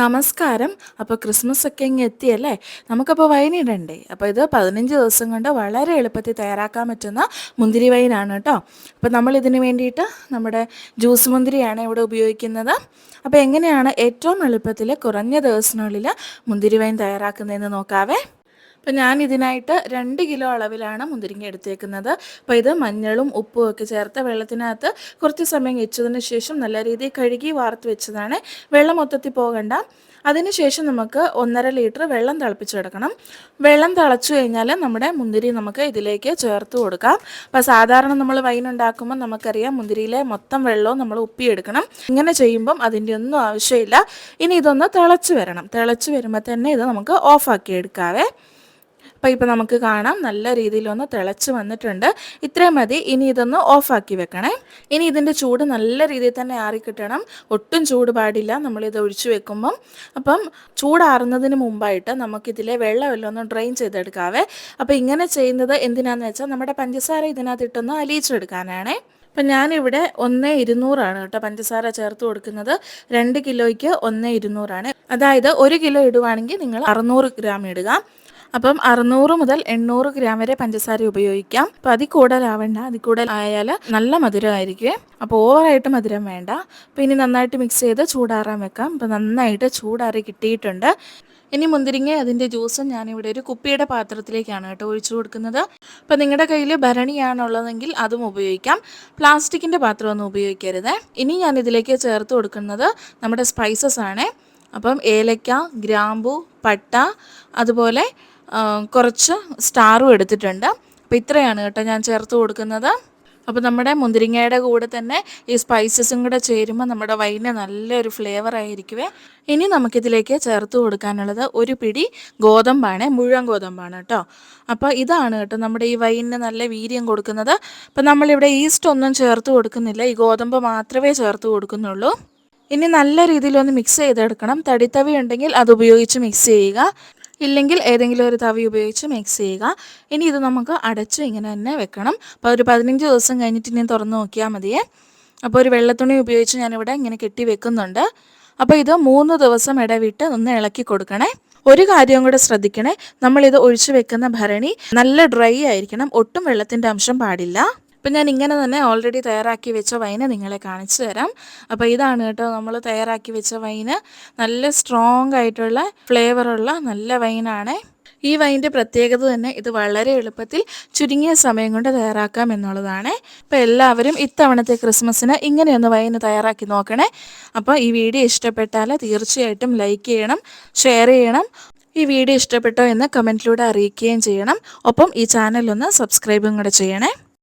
നമസ്കാരം. അപ്പോൾ ക്രിസ്മസ് ഒക്കെ ഇങ്ങ് എത്തിയല്ലേ? നമുക്കപ്പോൾ വൈനിടണ്ടേ അപ്പോൾ ഇത് പതിനഞ്ച് ദിവസം കൊണ്ട് വളരെ എളുപ്പത്തിൽ തയ്യാറാക്കാൻ പറ്റുന്ന മുന്തിരി വൈനാണ് കേട്ടോ അപ്പോൾ നമ്മൾ ഇതിന് വേണ്ടിയിട്ട് നമ്മുടെ ജ്യൂസ് മുന്തിരിയാണ് ഇവിടെ ഉപയോഗിക്കുന്നത്. അപ്പോൾ എങ്ങനെയാണ് ഏറ്റവും എളുപ്പത്തിൽ കുറഞ്ഞ ദിവസത്തിനുള്ളിൽ മുന്തിരി വൈൻ തയ്യാറാക്കുന്നതെന്ന് നോക്കാവേ. അപ്പോൾ ഞാൻ ഇതിനായിട്ട് രണ്ട് കിലോ അളവിലാണ് മുന്തിരിങ്ങ എടുത്തേക്കുന്നത്. അപ്പോൾ ഇത് മഞ്ഞളും ഉപ്പും ഒക്കെ ചേർത്ത് വെള്ളത്തിനകത്ത് കുറച്ച് സമയം വെച്ചതിന് ശേഷം നല്ല രീതിയിൽ കഴുകി വാർത്ത് വെച്ചതാണ്. വെള്ളം മൊത്തത്തിൽ പോകണ്ട. അതിനുശേഷം നമുക്ക് ഒന്നര ലിറ്റർ വെള്ളം തിളപ്പിച്ചെടുക്കണം വെള്ളം തിളച്ചു കഴിഞ്ഞാൽ നമ്മുടെ മുന്തിരി നമുക്ക് ഇതിലേക്ക് ചേർത്ത് കൊടുക്കാം. അപ്പോൾ സാധാരണ നമ്മൾ വൈൻ ഉണ്ടാക്കുമ്പോൾ നമുക്കറിയാം മുന്തിരിയിലെ മൊത്തം വെള്ളവും നമ്മൾ ഉപ്പിയെടുക്കണം. ഇങ്ങനെ ചെയ്യുമ്പം അതിന്റെ ഒന്നും ആവശ്യമില്ല. ഇനി ഇതൊന്ന് തിളച്ച് വരണം. തിളച്ച് വരുമ്പോൾ തന്നെ ഇത് നമുക്ക് ഓഫാക്കി എടുക്കാവേ. അപ്പോൾ ഇപ്പോൾ നമുക്ക് കാണാം നല്ല രീതിയിലൊന്ന് തിളച്ച് വന്നിട്ടുണ്ട്. ഇത്രയും മതി. ഇനി ഇതൊന്ന് ഓഫാക്കി വെക്കണേ. ഇനി ഇതിന്റെ ചൂട് നല്ല രീതിയിൽ തന്നെ ആറിക്കിട്ടണം ഒട്ടും ചൂട് പാടില്ല. നമ്മളിത് ഒഴിച്ചു വെക്കുമ്പം. അപ്പം ചൂടാറുന്നതിന് മുമ്പായിട്ട് നമുക്കിതിലെ വെള്ളമെല്ലാം ഒന്ന് ഡ്രെയിൻ ചെയ്തെടുക്കാവേ. അപ്പോൾ ഇങ്ങനെ ചെയ്യുന്നത് എന്തിനാന്ന് വെച്ചാൽ നമ്മുടെ പഞ്ചസാര ഇതിനകത്തിട്ടൊന്ന് അലിയിച്ചെടുക്കാനാണേ അപ്പം ഞാനിവിടെ ഒന്ന് ഇരുന്നൂറാണ് കേട്ടോ പഞ്ചസാര ചേർത്ത് കൊടുക്കുന്നത്. രണ്ട് കിലോയ്ക്ക് ഒന്ന് ഇരുന്നൂറാണ്. അതായത് ഒരു കിലോ ഇടുവാണെങ്കിൽ നിങ്ങൾ അറുന്നൂറ് ഗ്രാം ഇടുക. അപ്പം അറുന്നൂറ് മുതൽ എണ്ണൂറ് ഗ്രാം വരെ പഞ്ചസാര ഉപയോഗിക്കാം. അപ്പം അതിൽ കൂടുതലാവേണ്ട. അതിൽ കൂടുതൽ ആയാൽ നല്ല മധുരമായിരിക്കും. അപ്പോൾ ഓവറായിട്ട് മധുരം വേണ്ട. അപ്പം ഇനി നന്നായിട്ട് മിക്സ് ചെയ്ത് ചൂടാറാൻ വെക്കാം. അപ്പം നന്നായിട്ട് ചൂടാറി കിട്ടിയിട്ടുണ്ട്. ഇനി മുന്തിരിങ്ങ അതിന്റെ ജ്യൂസും ഞാനിവിടെ ഒരു കുപ്പിയുടെ പാത്രത്തിലേക്കാണ് കേട്ടോ ഒഴിച്ചു കൊടുക്കുന്നത്. അപ്പം നിങ്ങളുടെ കയ്യിൽ ഭരണിയാണുള്ളതെങ്കിൽ അതും ഉപയോഗിക്കാം. പ്ലാസ്റ്റിക്കിന്റെ പാത്രമൊന്നും ഉപയോഗിക്കരുത്. ഇനി ഞാൻ ഇതിലേക്ക് ചേർത്ത് കൊടുക്കുന്നത് നമ്മുടെ സ്പൈസസ് ആണ്. അപ്പം ഏലക്ക ഗ്രാമ്പു പട്ട അതുപോലെ കുറച്ച് സ്റ്റാറും എടുത്തിട്ടുണ്ട്. അപ്പോൾ ഇത്രയാണ് കേട്ടോ ഞാൻ ചേർത്ത് കൊടുക്കുന്നത്. അപ്പോൾ നമ്മുടെ മുന്തിരിങ്ങയുടെ കൂടെ തന്നെ ഈ സ്പൈസസും കൂടെ ചേരുമ്പോൾ നമ്മുടെ വൈന് നല്ലൊരു ഫ്ലേവർ ആയിരിക്കുവേ. ഇനി നമുക്കിതിലേക്ക് ചേർത്ത് കൊടുക്കാനുള്ളത് ഒരു പിടി ഗോതമ്പാണ് മുഴുവൻ ഗോതമ്പാണ് കേട്ടോ. അപ്പോൾ ഇതാണ് കേട്ടോ നമ്മുടെ ഈ വൈനിന് നല്ല വീര്യം കൊടുക്കുന്നത്. അപ്പോൾ നമ്മളിവിടെ ഈസ്റ്റ് ഒന്നും ചേർത്ത് കൊടുക്കുന്നില്ല ഈ ഗോതമ്പ് മാത്രമേ ചേർത്ത് കൊടുക്കുന്നുള്ളൂ. ഇനി നല്ല രീതിയിലൊന്ന് മിക്സ് ചെയ്തെടുക്കണം. തടിത്തവി ഉണ്ടെങ്കിൽ അത് ഉപയോഗിച്ച് മിക്സ് ചെയ്യുക. ഇല്ലെങ്കിൽ ഏതെങ്കിലും ഒരു തവി ഉപയോഗിച്ച് മിക്സ് ചെയ്യുക. ഇനി ഇത് നമുക്ക് അടച്ച് ഇങ്ങനെ തന്നെ വെക്കണം. അപ്പോൾ ഒരു പതിനഞ്ച് ദിവസം കഴിഞ്ഞിട്ട് ഇനി തുറന്ന് നോക്കിയാൽ മതിയേ. അപ്പോൾ ഒരു വെള്ളത്തുണി ഉപയോഗിച്ച് ഞാനിവിടെ ഇങ്ങനെ കെട്ടി വെക്കുന്നുണ്ട്. അപ്പോൾ ഇത് മൂന്ന് ദിവസം ഇടവിട്ട് ഒന്ന് ഇളക്കി കൊടുക്കണേ. ഒരു കാര്യം കൂടെ ശ്രദ്ധിക്കണേ. നമ്മളിത് ഒഴിച്ചു വെക്കുന്ന ഭരണി നല്ല ഡ്രൈ ആയിരിക്കണം. ഒട്ടും വെള്ളത്തിന്റെ അംശം പാടില്ല. അപ്പം ഞാൻ ഇങ്ങനെ തന്നെ ഓൾറെഡി തയ്യാറാക്കി വെച്ച വൈന് നിങ്ങളെ കാണിച്ചു തരാം. അപ്പോൾ ഇതാണ് കേട്ടോ നമ്മൾ തയ്യാറാക്കി വെച്ച വൈന് നല്ല സ്ട്രോങ് ആയിട്ടുള്ള ഫ്ലേവറുള്ള നല്ല വൈനാണ് ഈ വൈന്റെ പ്രത്യേകത തന്നെ ഇത് വളരെ എളുപ്പത്തിൽ ചുരുങ്ങിയ സമയം കൊണ്ട് തയ്യാറാക്കാം എന്നുള്ളതാണ്. അപ്പോൾ എല്ലാവരും ഇത്തവണത്തെ ക്രിസ്മസിന് ഇങ്ങനെയൊന്ന് വൈന് തയ്യാറാക്കി നോക്കണേ. അപ്പോൾ ഈ വീഡിയോ ഇഷ്ടപ്പെട്ടാൽ തീർച്ചയായിട്ടും ലൈക്ക് ചെയ്യണം ഷെയർ ചെയ്യണം. ഈ വീഡിയോ ഇഷ്ടപ്പെട്ടോ എന്ന് കമന്റിലൂടെ അറിയിക്കുകയും ചെയ്യണം. ഒപ്പം ഈ ചാനലൊന്ന് സബ്സ്ക്രൈബും കൂടെ ചെയ്യണേ.